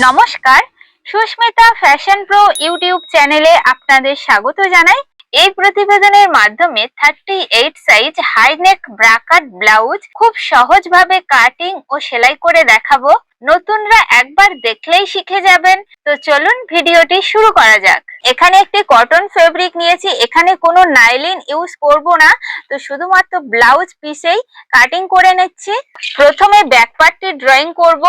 নমস্কার। Susmita fashion pro YouTube চ্যানেলে আপনাদের স্বাগত জানাই। এই প্রতিবেদনের মাধ্যমে thirty eight size high neck bra cut blouse খুব সহজভাবে কাটিং ও সেলাই করে দেখাবো। নতুনরা একবার দেখলেই শিখে যাবেন। তো চলুন ভিডিওটি শুরু করা যাক। এখানে একটি কটন ফেব্রিক নিয়েছি। এখানে কোনো নাইলিন ইউজ করব না। তো শুধুমাত্র ব্লাউজ পিসেই কাটিং করে নিচ্ছি। প্রথমে ব্যাক পার্টটি ড্রয়িং করব।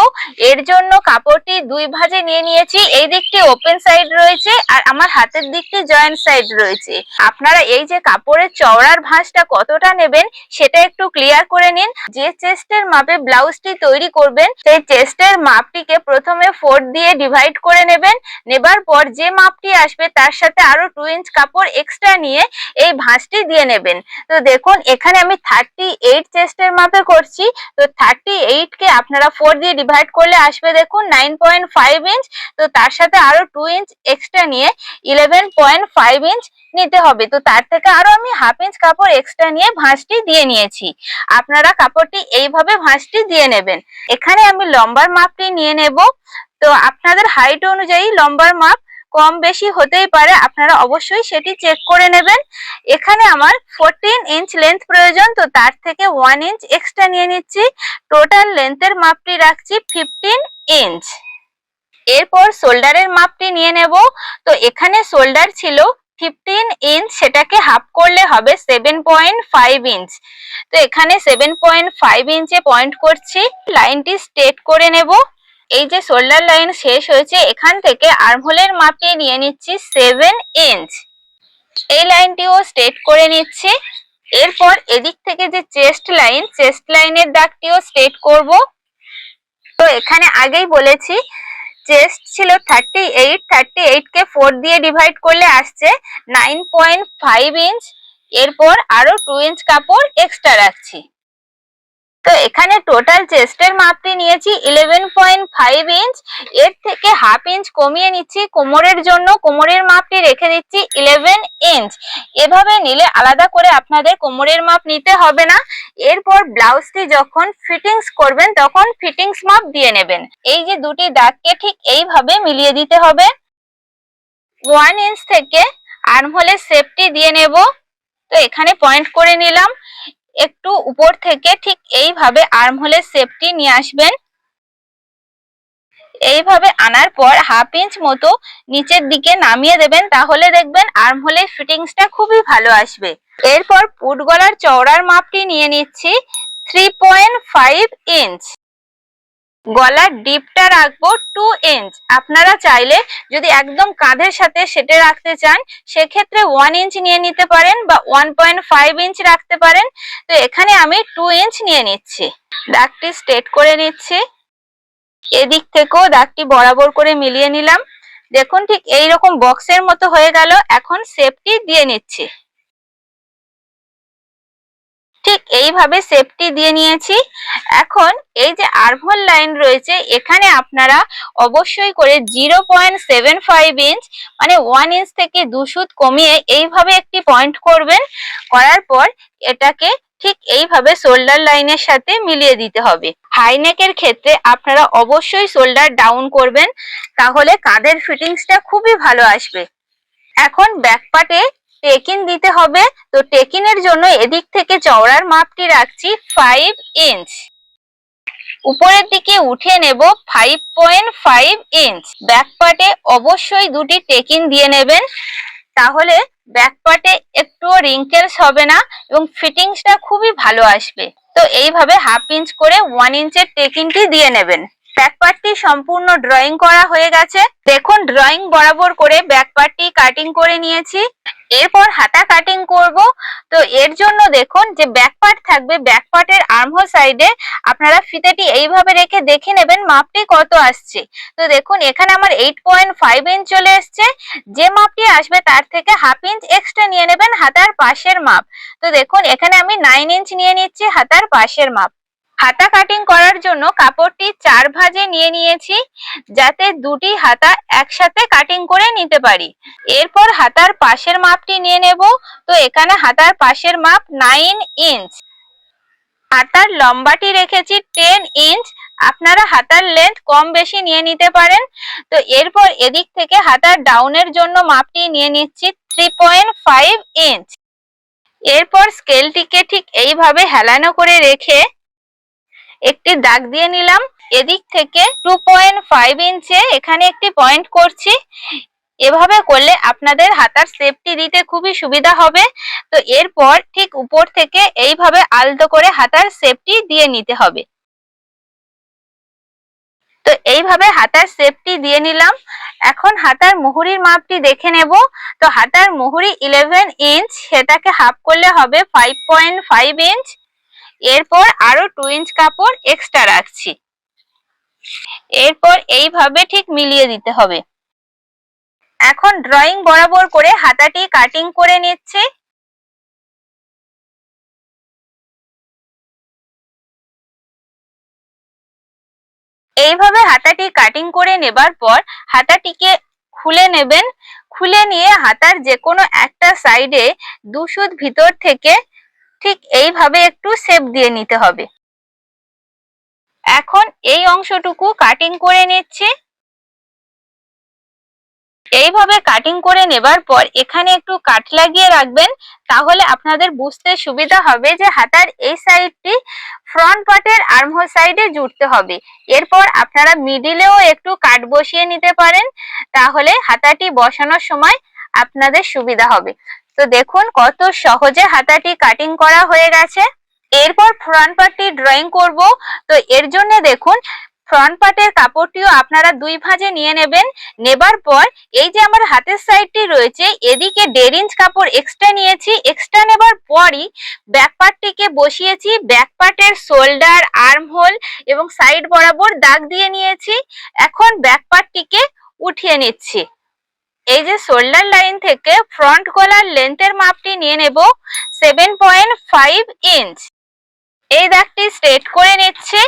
এর জন্য কাপড়টি দুই ভাজে নিয়ে নিয়েছি। এই দিকটি ওপেন সাইড রয়েছে আর আমার হাতের দিকটি জয়েন্ট সাইড রয়েছে। আপনারা এই যে কাপড়ের চওড়ার ভাঁজটা কতটা নেবেন সেটা একটু ক্লিয়ার করে নিন। যে চেস্টের মাপে ব্লাউজটি তৈরি করবেন, সেই চেস্টের মাপটিকে প্রথমে ফোর দিয়ে ডিভাইড করে নেবেন। নেবার পর যে মাপটি আসবে তার সাথে আরও টু ইঞ্চ কাপড় এক্সট্রা নিয়ে এই ভাঁজটি দিয়ে নেবেন। তো দেখুন, এখানে আমি থার্টি এইট চেস্টের মাপে করছি। তো থার্টি এইট কে আপনারা ফোর দিয়ে ডিভাইড করলে আসবে দেখুন নাইন পয়েন্ট ফাইভ ইঞ্চ তো তার সাথে আরও টু ইঞ্চ এক্সট্রা নিয়ে ইলেভেন পয়েন্ট ফাইভ ইঞ্চ নিতে হবে। তো তার থেকে আরও আমি হাফ ইঞ্চ কাপড় এক্সট্রা নিয়ে ভাঁজটি দিয়ে নিয়েছি। আপনারা কাপড়টি এইভাবে ভাঁজটি দিয়ে নেবেন। এখানে আমি লম্বার মাপটি নিয়ে নেব। তো আপনাদের হাইট অনুযায়ী লম্বার মাপ কম বেশি হতেই পারে, আপনারা অবশ্যই সেটি চেক করে নেবেন। এখানে আমার ফোরটিন ইঞ্চ লেন্থ প্রয়োজন, তো তার থেকে ওয়ান ইঞ্চ এক্সট্রা নিয়ে নিচ্ছি। টোটাল লেন্থের মাপটি রাখছি ফিফটিন ইঞ্চ এরপর শোল্ডারের মাপটি নিয়ে নেব। তো এখানে শোল্ডার ছিল ফিফটিন ইঞ্চ সেটাকে হাফ করলে হবে সেভেন পয়েন্ট ফাইভ ইঞ্চ তো এখানে সেভেন পয়েন্ট ফাইভ ইঞ্চে পয়েন্ট করছি লাইনটি স্ট্রেট করে নেব। এই যে শোল্ডার লাইন শেষ হয়েছে, এখান থেকে আর্মহোলের মাপটি নিয়ে নিচ্ছি সেভেন ইঞ্চ এই লাইনটিও স্ট্রেট করে নিচ্ছি। এরপর এদিক থেকে যে চেস্ট লাইন চেস্ট লাইনের দাগটিও স্ট্রেট করব। তো এখানে আগেই বলেছি চেস্ট ছিল থার্টি এইট থার্টি এইটকে ফোর দিয়ে ডিভাইড করলে আসছে নাইন পয়েন্ট ফাইভ ইঞ্চ এরপর আরও টু ইঞ্চ কাপড় এক্সট্রা রাখছি। তো এখানে টোটাল চেস্টের মাপটি নিয়েছি ইলেভেন পয়েন্ট ফাইভ ইঞ্চ এর থেকে হাফ ইঞ্চ কমিয়ে নিচ্ছি, কোমরের জন্য কোমরের মাপটি রেখে দিচ্ছি ইলেভেন ইঞ্চ এভাবে নিলে আলাদা করে আপনাদের কোমরের মাপ নিতে হবে না। এরপর ব্লাউজটি যখন ফিটিংস করবেন, তখন ফিটিংস মাপ দিয়ে নেবেন। এই যে দুটি দাগকে ঠিক এইভাবে মিলিয়ে দিতে হবে। ওয়ান ইঞ্চ থেকে আর্মহোলের সেফটি দিয়ে নেব। তো এখানে পয়েন্ট করে নিলাম। একটু উপর থেকে ঠিক এইভাবে আর্মহোলের সেফটি নিয়ে আসবেন। এইভাবে আনার পর হাফ ইঞ্চ মতো নিচের দিকে নামিয়ে দেবেন, তাহলে দেখবেন আর্মহোলের ফিটিংসটা খুবই ভালো আসবে। এরপর পুট গলার চওড়ার মাপটি নিয়ে নিচ্ছি থ্রি পয়েন্ট ফাইভ ইঞ্চ গলার ডিপটা রাখব টু ইঞ্চ আপনারা চাইলে যদি একদম কাঁধের সাথে সেটে রাখতে চান, সেক্ষেত্রে ওয়ান ইঞ্চ নিয়ে নিতে পারেন বা ওয়ান পয়েন্ট ফাইভ ইঞ্চ রাখতে পারেন। তো এখানে আমি টু ইঞ্চ নিয়ে নিচ্ছি। দাগটি স্ট্রেট করে নিচ্ছি। এদিক থেকেও দাগটি বরাবর করে মিলিয়ে নিলাম। দেখুন ঠিক এই রকম বক্সের মতো হয়ে গেল। এখন সেফটি দিয়ে নিচ্ছি। ঠিক এইভাবে সেফটি দিয়ে নিয়েছি। এখন এই যে আর্মহোল লাইন রয়েছে, এখানে আপনারা অবশ্যই করে zero point seven five inch মানে ওয়ান ইঞ্চ থেকে দু সুত কমিয়ে এইভাবে একটি পয়েন্ট করবেন। করার পর এটাকে ঠিক এইভাবে শোল্ডার লাইনের সাথে মিলিয়ে দিতে হবে। হাইনেকের ক্ষেত্রে আপনারা অবশ্যই শোল্ডার ডাউন করবেন, তাহলে কাঁধের ফিটিংসটা খুবই ভালো আসবে। এখন ব্যাক পার্টে টেকিন দিতে হবে। তো টেকিনের জন্য এদিক থেকে চওড়ার মাপটি রাখছি ফাইভ ইঞ্চ উপরের দিকে উঠে নেব five point five inch back পার্টে অবশ্যই দুটি টেকিন দিয়ে নেবেন। তাহলে ব্যাক পার্টে একটুও রিঙ্কেলস হবে না এবং ফিটিংসটা খুবই ভালো আসবে। তো এইভাবে হাফ ইঞ্চ করে ওয়ান ইঞ্চের টেকিনটি দিয়ে নেবেন। ব্যাক পার্টটি সম্পূর্ণ ড্রয়িং করা হয়ে গেছে। দেখুন ড্রয়িং বরাবর করে ব্যাক পার্টটি কাটিং করে নিয়েছি। এরপর হাতা কাটিং করব। তো এর জন্য দেখুন যে ব্যাক পার্ট থাকবে ব্যাক পার্টের আর্মহোল সাইডে আপনারা ফিতেটি এইভাবে রেখে দেখে নেবেন মাপটি কত আসছে। তো দেখুন, এখানে আমার এইট পয়েন্ট ফাইভ ইঞ্চ চলে এসছে। যে মাপটি আসবে তার থেকে হাফ ইঞ্চ এক্সট্রা নিয়ে নেবেন হাতার পাশের মাপ। তো দেখুন, এখানে আমি নাইন ইঞ্চ নিয়ে নিচ্ছি হাতার পাশের মাপ। হাতা কাটিং করার জন্য কাপড়টি চার ভাজে নিয়ে নিয়েছি, যাতে দুটি হাতা একসাথে কাটিং করে নিতে পারি। এরপর হাতার পাশের মাপটি নিয়ে নেব। তো এখানে হাতার পাশের মাপ নাইন ইঞ্চ হাতার লম্বাটি রেখেছি টেন ইঞ্চ আপনারা হাতার লেন্থ কম বেশি নিয়ে নিতে পারেন। তো এরপর এদিক থেকে হাতার ডাউনের জন্য মাপটি নিয়ে নিচ্ছি থ্রি পয়েন্ট ফাইভ ইঞ্চ এরপর স্কেলটিকে ঠিক এইভাবে হেলানো করে রেখে একটি দাগ দিয়ে নিলাম। এদিক থেকে টু পয়েন্ট ফাইভ ইঞ্চে এখানে একটি পয়েন্ট করছি। এভাবে করলে আপনাদের হাতার সেফটি দিতে খুবই সুবিধা হবে। তো এরপর ঠিক উপর থেকে এইভাবে আলতো করে হাতার সেফটি দিয়ে নিতে হবে। তো এইভাবে হাতার সেফটি দিয়ে নিলাম। এখন হাতার মুহুরির মাপটি দেখে নেব। তো হাতার মুহুরি ইলেভেন ইঞ্চ সেটাকে হাফ করলে হবে ফাইভ পয়েন্ট ফাইভ ইঞ্চ এরপর আরও টু ইঞ্চ কাপড় এক্সট্রা রাখছি। এরপর এইভাবে ঠিক মিলিয়ে দিতে হবে। এখন ড্রয়িং বরাবর করে হাতাটি কাটিং করে নিচ্ছি। এইভাবে হাতাটি কাটিং করে নেবার পর হাতাটিকে খুলে নেবেন। খুলে নিয়ে হাতার যে কোনো একটা সাইডে দুশুদ ভিতর থেকে ঠিক এইভাবে একটু শেপ দিয়ে নিতে হবে। এখন এই অংশটুকু কাটিং করে নিচ্ছি। এইভাবে কাটিং করে নেবার পর এখানে একটু কাট লাগিয়ে রাখবেন, তাহলে আপনাদের বুঝতে সুবিধা হবে যে হাতার এই সাইডটি ফ্রন্ট পার্টের আর্মহোল সাইডে জুড়তে হবে। এরপর আপনারা মিডিলেও একটু কাট বসিয়ে নিতে পারেন, তাহলে হাতাটি বসানোর সময় আপনাদের সুবিধা হবে। তো দেখুন কত সহজে হাতাটি কাটিং করা হয়ে গেছে। এরপর ফ্রন্ট পার্টটি ড্রয়িং করব। তো এর জন্য দেখুন ফ্রন্ট পার্টের কাপড়টিও আপনারা দুই ভাঁজে নিয়ে নেবেন। নেবার পর এই যে আমার হাতের সাইডটি রয়েছে, এদিকে দেড় ইঞ্চ কাপড় এক্সট্রা নিয়েছি। এক্সট্রা নেবার পরই ব্যাক পার্টটিকে বসিয়েছি। ব্যাক পার্টের শোল্ডার আর্ম হোল এবং সাইড বরাবর দাগ দিয়ে নিয়েছি। এখন ব্যাক পার্টটিকে উঠিয়ে নিচ্ছি। এই যে শোল্ডার লাইন থেকে ফ্রন্ট গলার লেন্থের মাপটি নিয়ে নেব সেভেন পয়েন্ট ফাইভ ইঞ্চ এই দাগটি স্ট্রেট করে নিচ্ছে,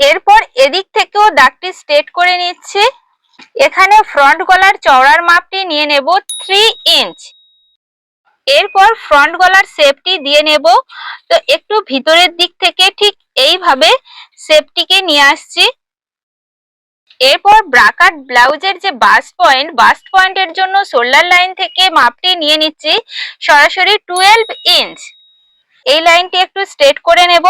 এরপর এদিক থেকেও দাগটি স্ট্রেট করে নিচ্ছে। এখানে ফ্রন্ট গলার চওড়ার মাপটি নিয়ে নেব থ্রি ইঞ্চ এরপর ফ্রন্ট গলার শেপটি দিয়ে নেব। তো একটু ভিতরের দিক থেকে ঠিক এইভাবে শেপটিকে নিয়ে আসছি। এরপর ব্রাকাট ব্লাউজের যে বাস পয়েন্ট বাস্ট পয়েন্টের জন্য শোল্ডার লাইন থেকে মাপটি নিয়ে নিচ্ছি সরাসরি টুয়েলভ ইঞ্চ এই লাইনটি একটু স্ট্রেট করে নেব।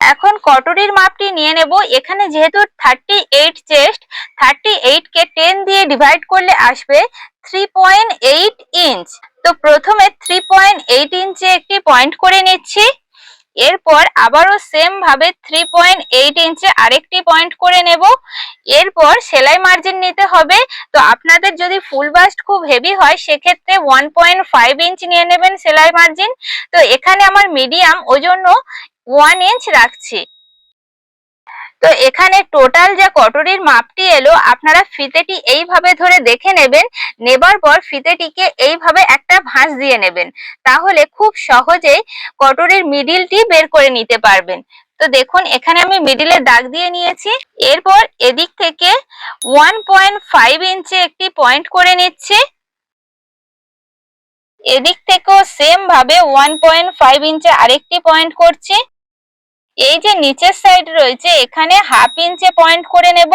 এখন কটরির মাপটি নিয়ে নেব। এখানে যেহেতু thirty eight chest thirty eight কে টেন দিয়ে ডিভাইড করলে আসবে থ্রি পয়েন্ট এইট ইঞ্চ তো প্রথমে থ্রি পয়েন্ট এইট ইঞ্চে একটি পয়েন্ট করে নিচ্ছি। এরপর আবারও সেম ভাবে থ্রি পয়েন্ট এইট ইঞ্চে আরেকটি পয়েন্ট করে নেব। এরপর সেলাই মার্জিন নিতে হবে। তো আপনাদের যদি ফুল বাস্ট খুব হেভি হয়, সেক্ষেত্রে ওয়ান পয়েন্ট ফাইভ ইঞ্চ নিয়ে নেবেন সেলাই মার্জিন তো এখানে আমার মিডিয়াম ওজন্য জন্য ওয়ান ইঞ্চ রাখছি। তো এখানে টোটাল যে কটরির মাপটি এলো, আপনারা ফিতেটি এইভাবে ধরে দেখে নেবেন, নেবার পর ফিতেটিকে এইভাবে একটা ভাঁজ দিয়ে নেবেন। তাহলে খুব সহজেই কটরির মিডিলটি বের করে নিতে পারবেন। তো দেখুন, এখানে আমি মিডিলে দাগ দিয়ে নিয়েছি। এরপর এদিক থেকে ওয়ান পয়েন্ট ফাইভ ইঞ্চে একটি পয়েন্ট করে নিচ্ছি। এদিক থেকেও সেম ভাবে ওয়ান পয়েন্ট ফাইভ ইঞ্চে আরেকটি পয়েন্ট করছি। এই যে নিচের সাইড রয়েছে, এখানে হাফ ইঞ্চে পয়েন্ট করে নেব।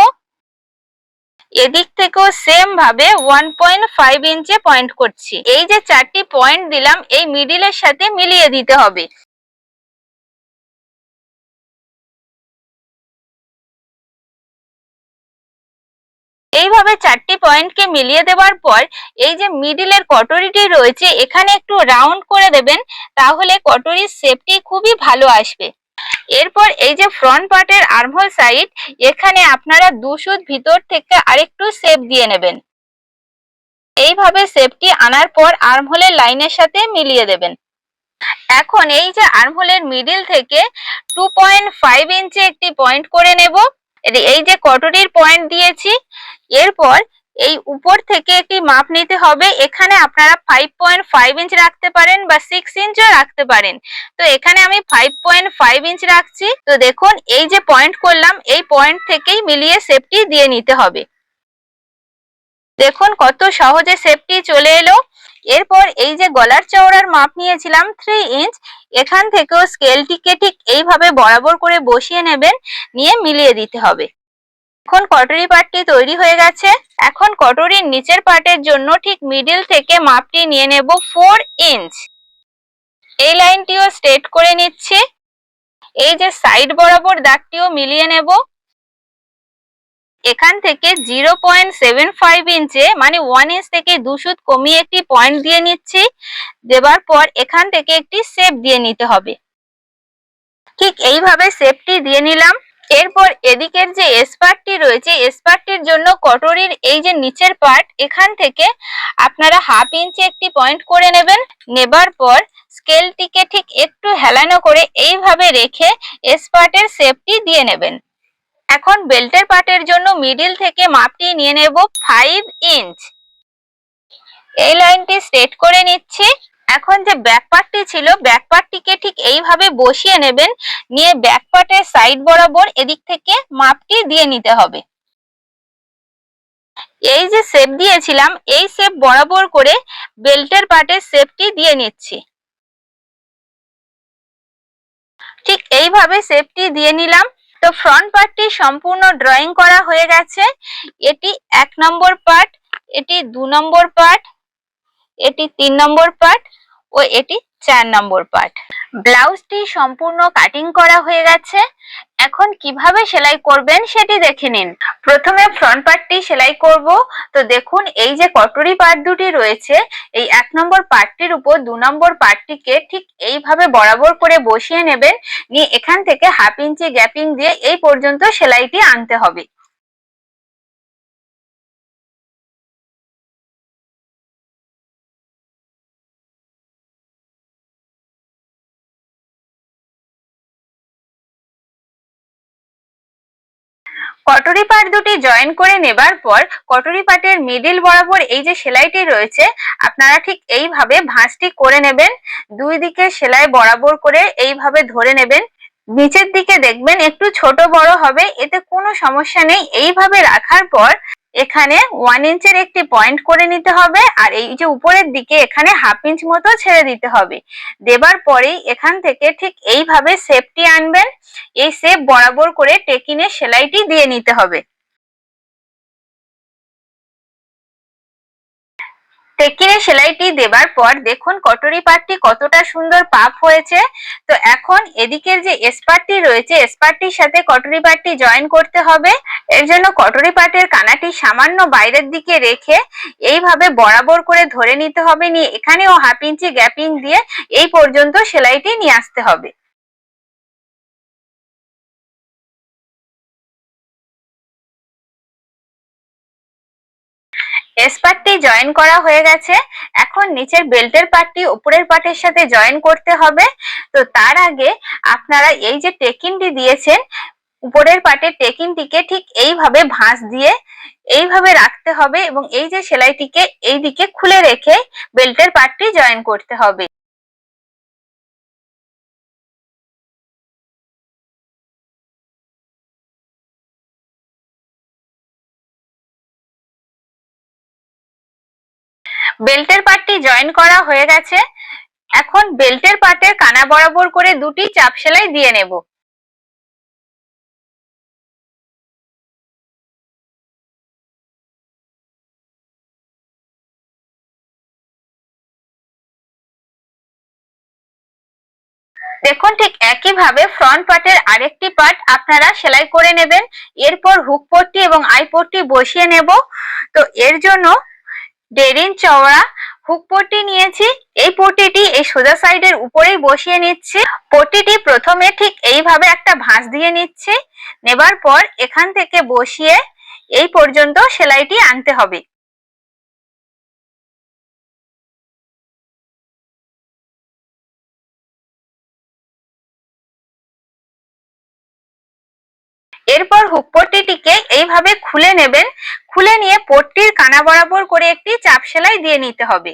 এদিক থেকেও সেম ভাবে ওয়ান পয়েন্ট ফাইভ ইঞ্চে পয়েন্ট করছি। এই যে চারটি পয়েন্ট দিলাম, এই মিডিলের সাথে মিলিয়ে দিতে হবে। এইভাবে চারটি পয়েন্টকে মিলিয়ে দেওয়ার পর, এই যে মিডিলের কটরিটি রয়েছে, এখানে একটু রাউন্ড করে দেবেন, তাহলে কটরির শেপটি খুবই ভালো আসবে। এরপর এই যে ফ্রন্ট পার্টের আর্মহোল সাইড এখানে আপনারা দুশুদ ভিতর থেকে আরেকটু শেপ দিয়ে নেবেন। এইভাবে শেপটি আনার পর আর্মহোলের লাইনের সাথে মিলিয়ে দেবেন। এখন এই যে আর্মহোলের মিডিল থেকে টু পয়েন্ট ফাইভ ইঞ্চি একটি পয়েন্ট করে নেব। এই যে কটরির পয়েন্ট দিয়েছি? এরপর এই উপর থেকে একটি মাপ নিতে হবে। এখানে আপনারা ফাইভ পয়েন্ট ফাইভ ইঞ্চ রাখতে পারেন বা সিক্স ইঞ্চও রাখতে পারেন। তো এখানে আমি ফাইভ পয়েন্ট ফাইভ ইঞ্চ রাখছি। তো দেখুন, এই যে পয়েন্ট করলাম, এই পয়েন্ট থেকেই মিলিয়ে সেফটি দিয়ে নিতে হবে। দেখুন, কত সহজে সেফটি চলে এলো। এরপর এই যে গলার চওড়ার মাপ নিয়েছিলাম থ্রি ইঞ্চ এখান থেকেও স্কেলটিকে ঠিক এইভাবে বরাবর করে বসিয়ে নেবেন, নিয়ে মিলিয়ে দিতে হবে। এখন কটরি পাটটি তৈরি হয়ে গেছে। এখন কটরির নিচের পার্টের জন্য ঠিক মিডিল থেকে মাপটি নিয়ে নেব ফোর ইঞ্চ এই লাইনটিও স্ট্রেট করে নিচ্ছি। এই যে সাইড বরাবর দাগটিও মিলিয়ে নেব। এখান থেকে জিরো পয়েন্ট সেভেন ফাইভ ইঞ্চে মানে ওয়ান ইঞ্চ থেকে দু সুত কমিয়ে একটি পয়েন্ট দিয়ে নিচ্ছি। দেবার পর এখান থেকে একটি শেপ দিয়ে নিতে হবে। ঠিক এইভাবে শেপটি দিয়ে নিলাম। এরপর এদিকের যে এসপার্টটি রয়েছে এসপার্টটির জন্য কটরির এই যে নিচের পার্ট এখান থেকে আপনারা হাফ ইঞ্চি একটি পয়েন্ট করে নেবেন। নেবার পর স্কেলটিকে ঠিক একটু হেলানো করে এইভাবে রেখে এসপার্টের শেপটি দিয়ে নেবেন। এখন বেল্টের পার্টের জন্য মিডিল থেকে মাপটি নিয়ে নেব ফাইভ ইঞ্চ এই লাইনটি স্ট্রেট করে নিচ্ছি। এখন যে ব্যাক পার্টটি ছিল ব্যাক পার্টটিকে ঠিক এইভাবে বসিয়ে নেবেন, নিয়ে ব্যাক পার্টের সাইড বরাবর এদিক থেকে মাপটি দিয়ে নিতে হবে। এই যে শেপ দিয়েছিলাম, এই শেপ বরাবর করে বেল্টের পার্টের শেপটি দিয়ে নিচ্ছি। ঠিক এইভাবে শেপটি দিয়ে নিলাম। তো ফ্রন্ট পার্টটি সম্পূর্ণ ড্রয়িং করা হয়ে গেছে। এটি এক নম্বর পার্ট এটি দু নম্বর পার্ট এটি তিন নম্বর পার্ট ও এটি চার নম্বর পার্ট। ব্লাউজটি সম্পূর্ণ কাটিং করা হয়ে গেছে। এখন কীভাবে সেলাই করবেন সেটি দেখে নিন। প্রথমে ফ্রন্ট পার্টটি সেলাই করব। তো দেখুন, এই যে কটরি পার্ট দুটি রয়েছে, এই এক নম্বর পার্টটির উপর দু নম্বর পার্টটিকে ঠিক এইভাবে বরাবর করে বসিয়ে নেবেন। নিয়ে এখান থেকে হাফ ইঞ্চি গ্যাপিং দিয়ে এই পর্যন্ত সেলাইটি আনতে হবে। কটরি পাট দুটি জয়েন করে নেবার পর কটরি পাটের মিডিল বরাবর এই যে সেলাইটি রয়েছে, আপনারা ঠিক এইভাবে ভাঁজটি করে নেবেন। দুই দিকে সেলাই বরাবর করে এইভাবে ধরে নেবেন। নিচের দিকে দেখবেন একটু ছোট বড় হবে, এতে কোনো সমস্যা নেই। এইভাবে রাখার পর এখানে ওয়ান ইঞ্চের একটি পয়েন্ট করে নিতে হবে আর এই যে উপরের দিকে এখানে হাফ ইঞ্চ মতো ছেড়ে দিতে হবে। দেবার পরেই এখান থেকে ঠিক এইভাবে শেপটি আনবেন। এই শেপ বরাবর করে টেকিনে সেলাইটি দিয়ে নিতে হবে। টেকিনে সেলাইটি দেবার পর দেখুন কটরি পাটটি কতটা সুন্দর পাপ হয়েছে। তো এখন এদিকের যে এসপারটি রয়েছে এসপারটির সাথে কটরি পাটটি জয়েন করতে হবে। এর জন্য কটরি পাটের কানাটি সামান্য বাইরের দিকে রেখে এইভাবে বরাবর করে ধরে নিতে হবে। নিয়ে এখানেও হাফ ইঞ্চি গ্যাপিং দিয়ে এই পর্যন্ত সেলাইটি নিয়ে আসতে হবে। এস পার্টটি জয়েন করা হয়ে গেছে। এখন নিচের বেল্টের পার্টটি উপরের পার্টের সাথে জয়েন করতে হবে। তো তার আগে আপনারা এই যে টেকিনটি দিয়েছেন, উপরের পার্টের টেকিনটিকে ঠিক এইভাবে ভাঁজ দিয়ে এইভাবে রাখতে হবে এবং এই যে সেলাইটিকে এই দিকে খুলে রেখে বেল্টের পার্টটি জয়েন করতে হবে। বেল্টের পার্টটি জয়েন করা হয়ে গেছে। এখন বেল্টের পার্টের কানা বরাবর করে দুটি চাপ সেলাই দিয়ে নেব। দেখুন ঠিক একইভাবে ফ্রন্ট পার্টের আরেকটি পার্ট আপনারা সেলাই করে নেবেন। এরপর হুক পট্টি এবং আই পট্টি বসিয়ে নেব। তো এর জন্য দেড় ইঞ্চ চওড়া হুক পট্টি নিয়েছি, এই পট্টিটি এই সোজা সাইডের উপরেই বসিয়ে নিচ্ছি। পট্টিটি প্রথমে ঠিক এইভাবে একটা ভাঁজ দিয়ে নিচ্ছি। নেবার পর এখান থেকে বসিয়ে এই পর্যন্ত সেলাইটি আনতে হবে। এরপর হুক পট্টিটিকে এইভাবে খুলে নেবেন। খুলে নিয়ে পট্টির কানা বরাবর করে একটি চাপ সেলাই দিয়ে নিতে হবে।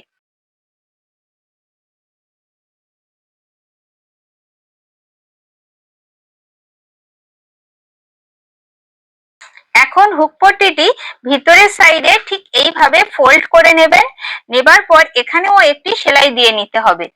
এখন হুক পট্টিটি ভিতরের সাইডে ঠিক এইভাবে ফোল্ড করে নেবেন। নেবার পর এখানেও একটি সেলাই দিয়ে নিতে হবে।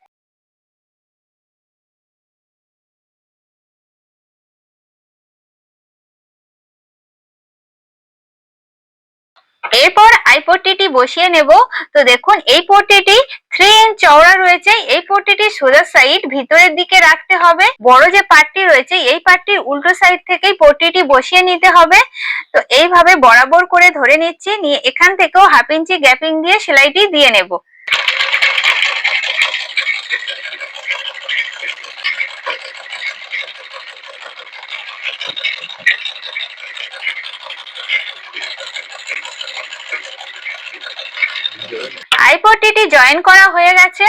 পট্টিটি বসিয়ে নেব। তো দেখুন, এই পট্টিটি থ্রি ইঞ্চ চওড়া রয়েছে। এই পট্টিটি সোজা সাইড ভিতরের দিকে রাখতে হবে। বড় যে পাটটি রয়েছে, এই পাটটির উল্টো সাইড থেকেই পট্টিটি বসিয়ে নিতে হবে। তো এইভাবে বরাবর করে ধরে নিচ্ছি। নিয়ে এখান থেকেও হাফ ইঞ্চি গ্যাপিং দিয়ে সেলাইটি দিয়ে নেব। আই পট্টিটি জয়েন করা হয়ে গেছে।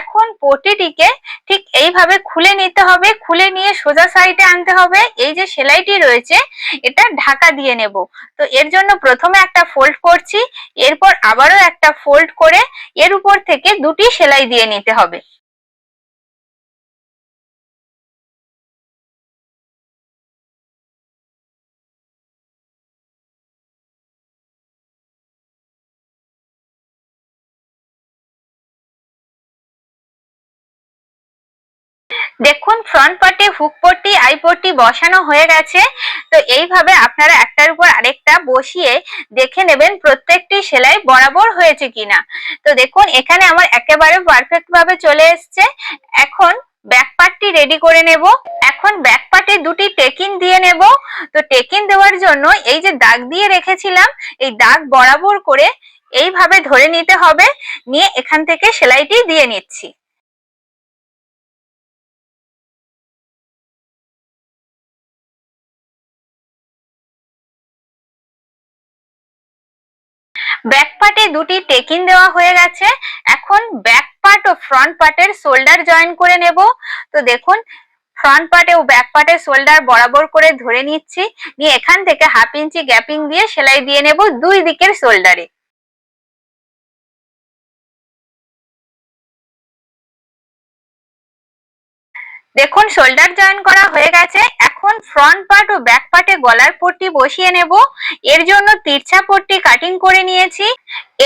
এখন পটিটিকে ঠিক এইভাবে খুলে নিতে হবে। খুলে নিয়ে সোজা সাইডে আনতে হবে। এই যে সেলাইটি রয়েছে, এটা ঢাকা দিয়ে নেব। তো এর জন্য প্রথমে একটা ফোল্ড করছি, এরপর আবারও একটা ফোল্ড করে এর উপর থেকে দুটি সেলাই দিয়ে নিতে হবে। ফ্রন্ট পার্টে হুক পট্টি আই পট্টি বসানো হয়ে গেছে। তো এইভাবে আপনারা একটার উপর আরেকটা বসিয়ে দেখে নেবেন প্রত্যেকটি সেলাই বরাবর হয়েছে কিনা। তো দেখুন, এখানে আমার একেবারে পারফেক্ট ভাবে চলে এসছে। এখন ব্যাক পার্টটি রেডি করে নেব। এখন ব্যাক পার্টে দুটি টেকিন দিয়ে নেব। তো টেকিন দেওয়ার জন্য এই যে দাগ দিয়ে রেখেছিলাম, এই দাগ বরাবর করে এইভাবে ধরে নিতে হবে। নিয়ে এখান থেকে সেলাইটি দিয়ে নিচ্ছি। ব্যাক পার্টে দুটি টেকিন দেওয়া হয়ে গেছে। এখন ব্যাক পার্ট ও ফ্রন্ট পার্টের শোল্ডার জয়েন করে নেব। তো দেখুন, ফ্রন্ট পার্টে ও ব্যাক পার্টের শোল্ডার বরাবর করে ধরে নিচ্ছি। নিয়ে এখান থেকে হাফ ইঞ্চি গ্যাপিং দিয়ে সেলাই দিয়ে নেব দুই দিকের শোল্ডারে। দেখুন, শোল্ডার জয়েন করা হয়ে গেছে। এখন ফ্রন্ট পার্ট ও ব্যাক পার্টে গলার পট্টি বসিয়ে নেব। এর জন্য তিরছা পট্টি কাটিং করে নিয়েছি।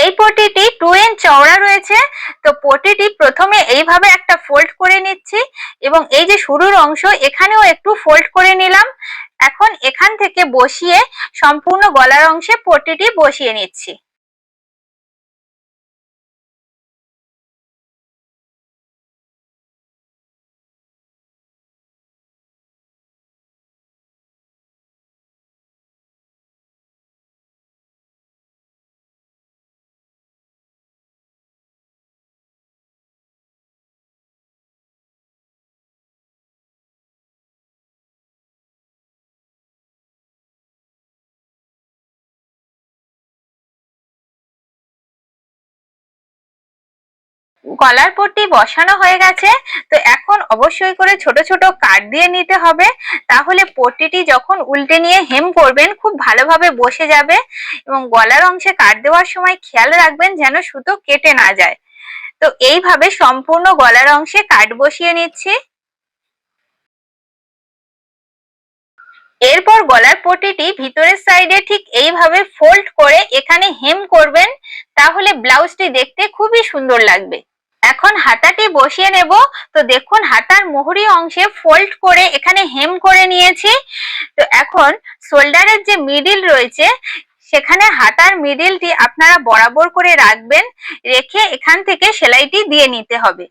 এই পটিটি টু ইঞ্চ চওড়া রয়েছে। তো পটিটি প্রথমে এইভাবে একটা ফোল্ড করে নিচ্ছি এবং এই যে শুরুর অংশ, এখানেও একটু ফোল্ড করে নিলাম। এখন এখান থেকে বসিয়ে সম্পূর্ণ গলার অংশে পটিটি বসিয়ে নিচ্ছি। গলার পট্টি বসানো হয়ে গেছে। তো এখন অবশ্যই করে ছোট ছোট কাট দিয়ে নিতে হবে। তাহলে পট্টিটি যখন উল্টে নিয়ে হেম করবেন, খুব ভালোভাবে বসে যাবে এবং গলার অংশে কাট দেওয়ার সময় খেয়াল রাখবেন যেন সুতো কেটে না যায়। তো এইভাবে সম্পূর্ণ গলার অংশে কাট বসিয়ে নিচ্ছি। এরপর গলার পটিটি ভিতরের সাইডে ঠিক এইভাবে ফোল্ড করে এখানে হেম করবেন। তাহলে ব্লাউজটি দেখতে খুবই সুন্দর লাগবে। এখন হাতাটি বসিয়ে নেব। তো দেখুন, হাতার মোহরি অংশে ফোল্ড করে এখানে হেম করে নিয়েছি। তো এখন শোল্ডারের যে মিডিল রয়েছে, সেখানে হাতার মিডিলটি আপনারা বরাবর করে রাখবেন। রেখে এখান থেকে সেলাইটি দিয়ে নিতে হবে।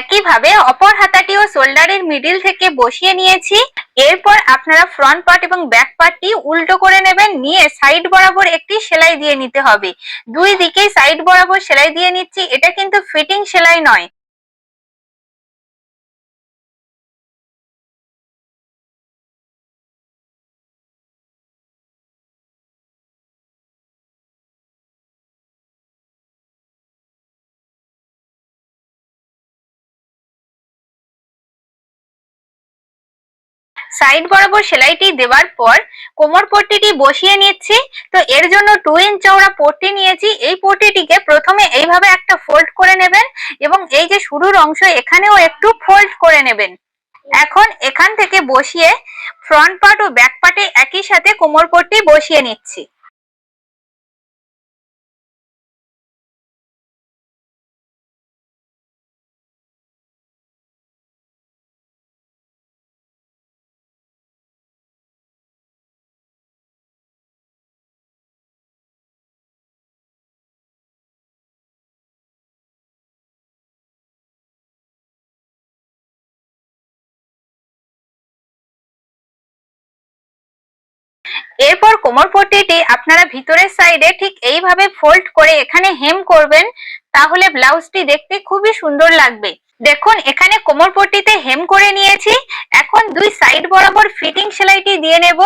একইভাবে অপর হাতাটিও শোল্ডারের মিডিল থেকে বসিয়ে নিয়েছি। এরপর আপনারা ফ্রন্ট পার্ট এবং ব্যাক পার্টটি উল্টো করে নেবেন, নিয়ে সাইড বরাবর একটি সেলাই দিয়ে নিতে হবে। দুই দিকেই সাইড বরাবর সেলাই দিয়ে নিচ্ছি, এটা কিন্তু ফিটিং সেলাই নয়। সাইড বরাবর সেলাইটি দেওয়ার পর কোমর পট্টিটি বসিয়ে নিচ্ছি। তো এর জন্য টু ইঞ্চ চওড়া পট্টি নিয়েছি। এই পট্টিটিকে প্রথমে এইভাবে একটা ফোল্ড করে নেবেন এবং এই যে শুরুর অংশ, এখানেও একটু ফোল্ড করে নেবেন। এখন এখান থেকে বসিয়ে ফ্রন্ট পার্ট ও ব্যাক পার্টে একই সাথে কোমর পট্টি বসিয়ে নিচ্ছি। কোমর পট্টিটি আপনারা ভিতরের সাইডে ঠিক এইভাবে ফোল্ড করে এখানে হেম করবেন। তাহলে ব্লাউজটি দেখতে খুবই সুন্দর লাগবে। দেখুন, এখানে কোমর পট্টিতে হেম করে নিয়েছি। এখন দুই সাইড বরাবর ফিটিং সেলাইটি দিয়ে নেব।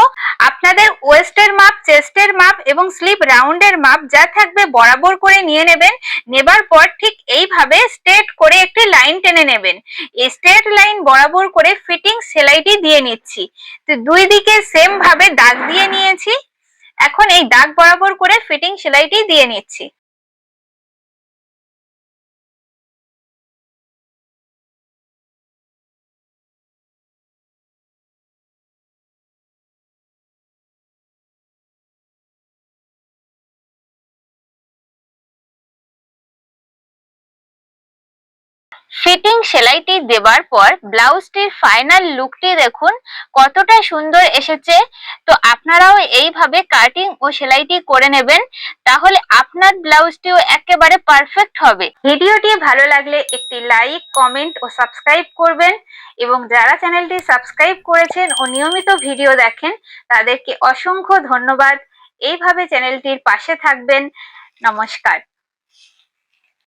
আপনাদের ওয়েস্টের মাপ চেস্টের মাপ এবং স্লিপ রাউন্ডের মাপ যা থাকবে বরাবর করে নিয়ে নেবেন। নেবার পর ঠিক এইভাবে স্ট্রেট করে একটি লাইন টেনে নেবেন। এই স্ট্রেট লাইন বরাবর করে ফিটিং সেলাইটি দিয়ে নিচ্ছি। তো দুই দিকে সেম ভাবে দাগ দিয়ে নিয়েছি। এখন এই দাগ বরাবর করে ফিটিং সেলাইটি দিয়ে নিচ্ছি। ফিটিং সেলাইটি দেবার পর ব্লাউজটির ফাইনাল লুকটি দেখুন, কতটা সুন্দর এসেছে। তো আপনারাও এইভাবে কাটিং ও সেলাইটি করে নেবেন, তাহলে আপনার ব্লাউজটিও একেবারে পারফেক্ট হবে। ভিডিওটি ভালো লাগলে একটি লাইক কমেন্ট ও সাবস্ক্রাইব করবেন এবং যারা চ্যানেলটি সাবস্ক্রাইব করেছেন ও নিয়মিত ভিডিও দেখেন, তাদেরকে অসংখ্য ধন্যবাদ। এইভাবে চ্যানেলটির পাশে থাকবেন। নমস্কার।